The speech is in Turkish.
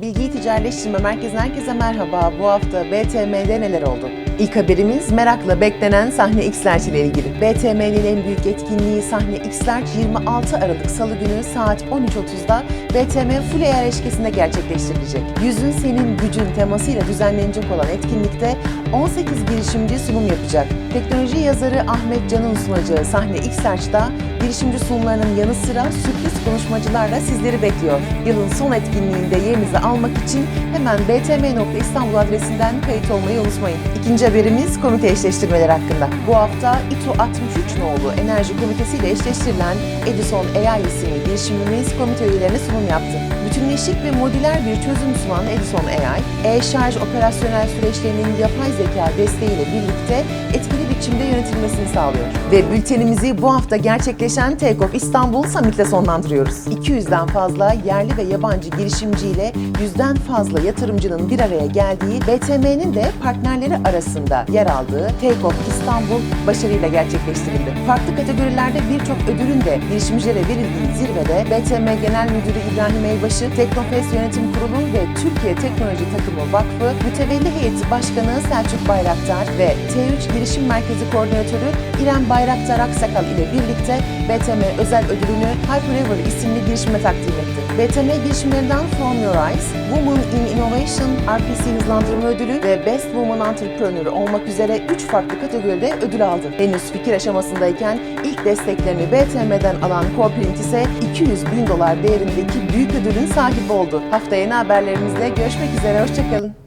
Bilgiyi Ticaretleştirme Merkezi'nden herkese merhaba. Bu hafta BTM'de neler oldu? İlk haberimiz merakla beklenen sahne X-Large ile ilgili. BTM'nin en büyük etkinliği sahne X-Large 26 Aralık Salı günü saat 13.30'da BTM Full AR eşkesinde gerçekleştirilecek. Yüzün senin gücün temasıyla düzenlenecek olan etkinlikte 18 girişimci sunum yapacak. Teknoloji yazarı Ahmet Can'ın sunacağı sahne X-Large'da girişimci sunumlarının yanı sıra sürpriz konuşmacılarla sizleri bekliyor. Yılın son etkinliğinde yerinizi almak için hemen btm.istanbul adresinden kayıt olmayı unutmayın. İkinci haberimiz komite eşleştirmeleri hakkında. Bu hafta İTO 63 nolu Enerji Komitesi ile eşleştirilen Edison AI isimli girişimimiz komite üyelerine sunum yaptı. Bütünleşik ve modüler bir çözüm sunan Edison AI, e-şarj operasyonel süreçlerinin yapay zeka desteğiyle birlikte etkili biçimde yönetilmesini sağlıyor. Ve bültenimizi bu hafta gerçekleşen Take Off İstanbul Summit'le sonlandırıyoruz. 200'den fazla yerli ve yabancı girişimciyle yüzden fazla yatırımcının bir araya geldiği BTM'nin de partnerleri arasında yer aldığı Take Off İstanbul başarıyla gerçekleştirildi. Farklı kategorilerde birçok ödülün de girişimcilere verildiği zirvede BTM Genel Müdürü İbrahim Eybaşı, Teknofest Yönetim Kurulu ve Türkiye Teknoloji Takımı Vakfı Mütevelli Heyeti Başkanı Selçuk Bayraktar ve T3 Girişim Merkezi Koordinatörü İrem Bayraktar Aksakal ile birlikte BTM özel ödülünü Hyperriver isimli girişime takdim etti. BTM girişimlerinden From Your Eyes, Women in Innovation RPC hızlandırma ödülü ve Best Woman Entrepreneur olmak üzere 3 farklı kategoride ödül aldı. Henüz fikir aşamasındayken ilk desteklerini BTM'den alan Corprint ise 200 bin dolar değerindeki büyük ödülün sahibi oldu. Haftaya yeni haberlerimizle görüşmek üzere, hoşçakalın.